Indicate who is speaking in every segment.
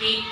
Speaker 1: eight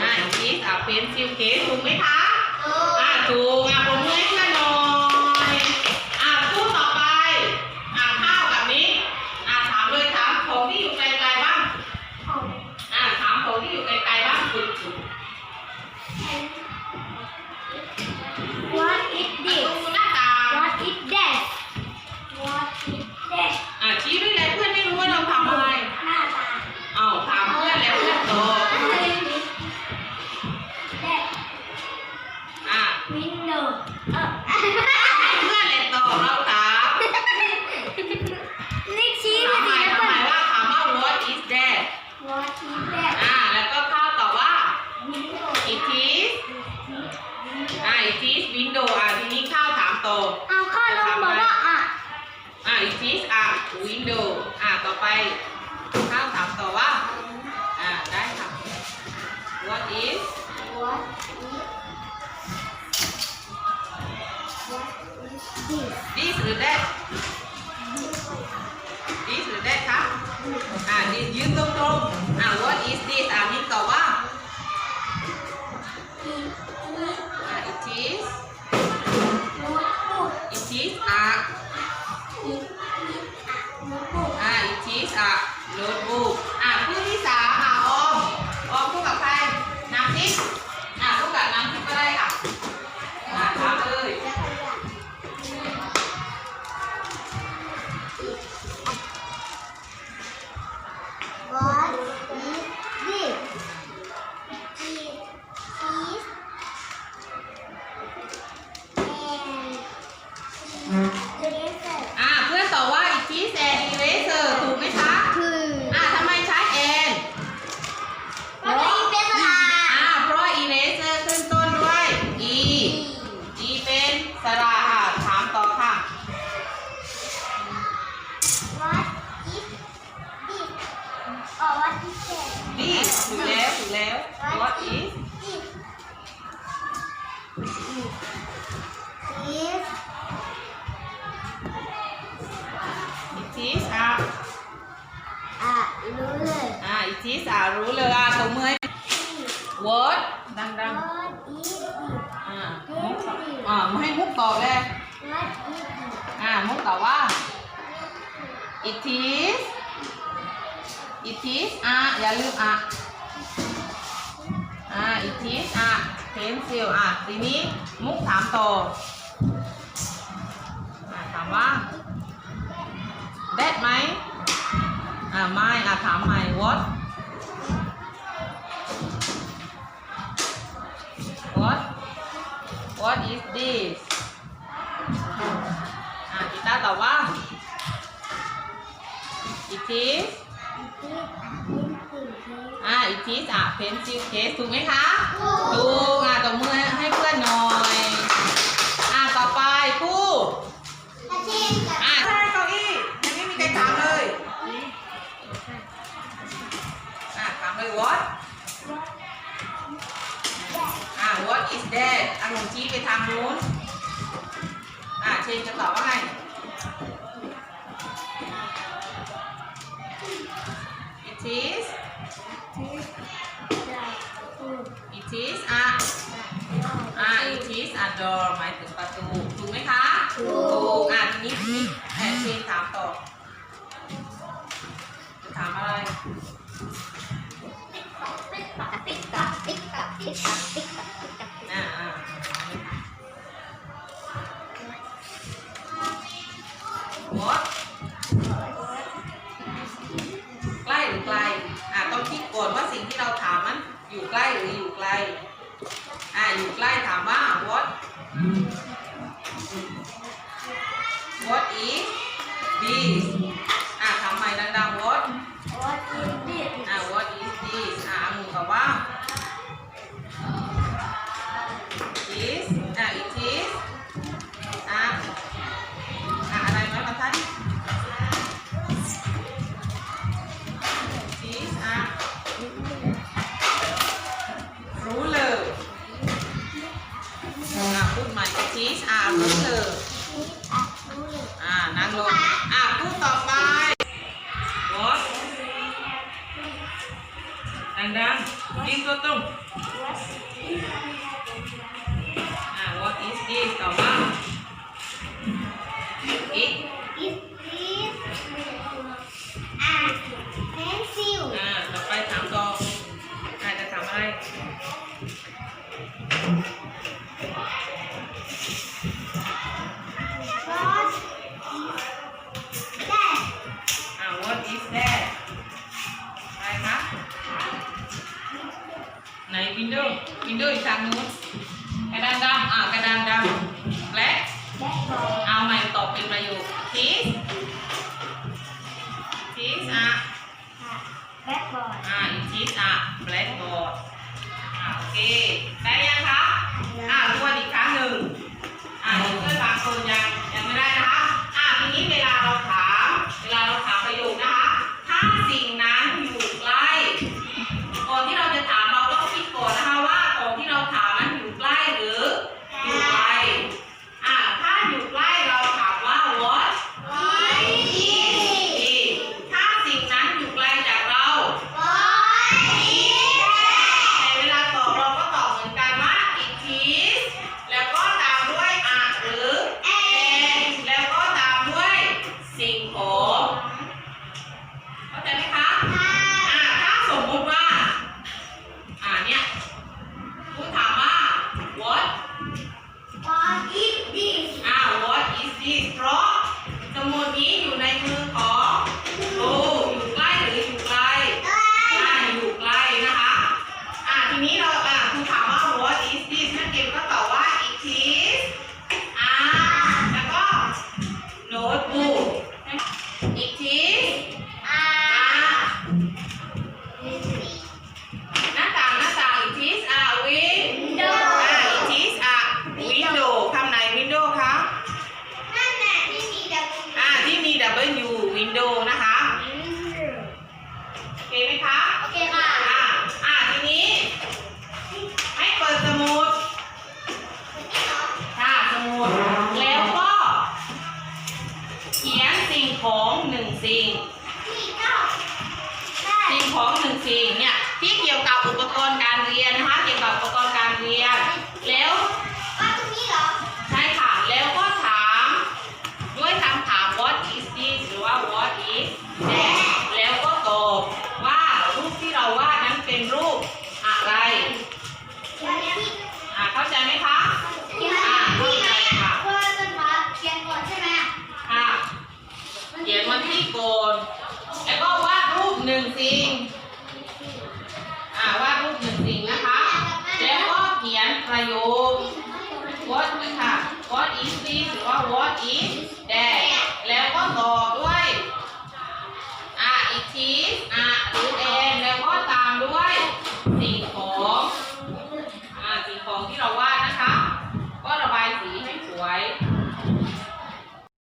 Speaker 1: อ่าอีกทีสาวเฟรมซิล
Speaker 2: เค
Speaker 1: สถูกไหม
Speaker 2: คะ
Speaker 1: ถูก อ่าถู
Speaker 2: ก
Speaker 1: อะผมเลย นั่นแหละตเราถามถามใหม่ถามใหมว่าถามว่า
Speaker 2: what is that
Speaker 1: อ่า แล้ว
Speaker 2: ก็
Speaker 1: ข้าวตอบว่า it is อ่า it is window อ่าทีนี้ข้าวถามโตอ
Speaker 2: อ่า it is อ่า
Speaker 1: window อ่าต่อไปข้าวถามต่อว่า ดังอ่ามุกอ่มุกตอบเลย
Speaker 2: What
Speaker 1: อามุกต่อว่า it is it is อะอย่าลืมอะ อ่า it is อะ pencil อะทีนี้มุกถามต่ออะถามว่า that ไหมอ่าไม่อะถามใหม่ what what is this อ่ากีตาร์ตอบว่า it is อ่ it is อะ pencil case ถูกไหมคะ
Speaker 2: ถูก
Speaker 1: อะตบมือให้เพื่อนหน่อย อะ ต่อไปผู้
Speaker 2: อะ
Speaker 1: ใช่เก้าอี้ยังไม่มีใครถามเลย อะถามเลย what is dead อารมณ์ชี้ไปทางนู้น อะเชนจะตอบว่าไง it is it is อะอะ it is a door หมายถึงประตู ถูกไหมคะ
Speaker 2: ถูก
Speaker 1: อะทีนี้นี้แอนเชนถามต่อจถามอะไร
Speaker 2: ติ๊กต๊
Speaker 1: อกติ๊กต๊อกติ๊กต๊อกติ๊กต๊อก 来打吧。Із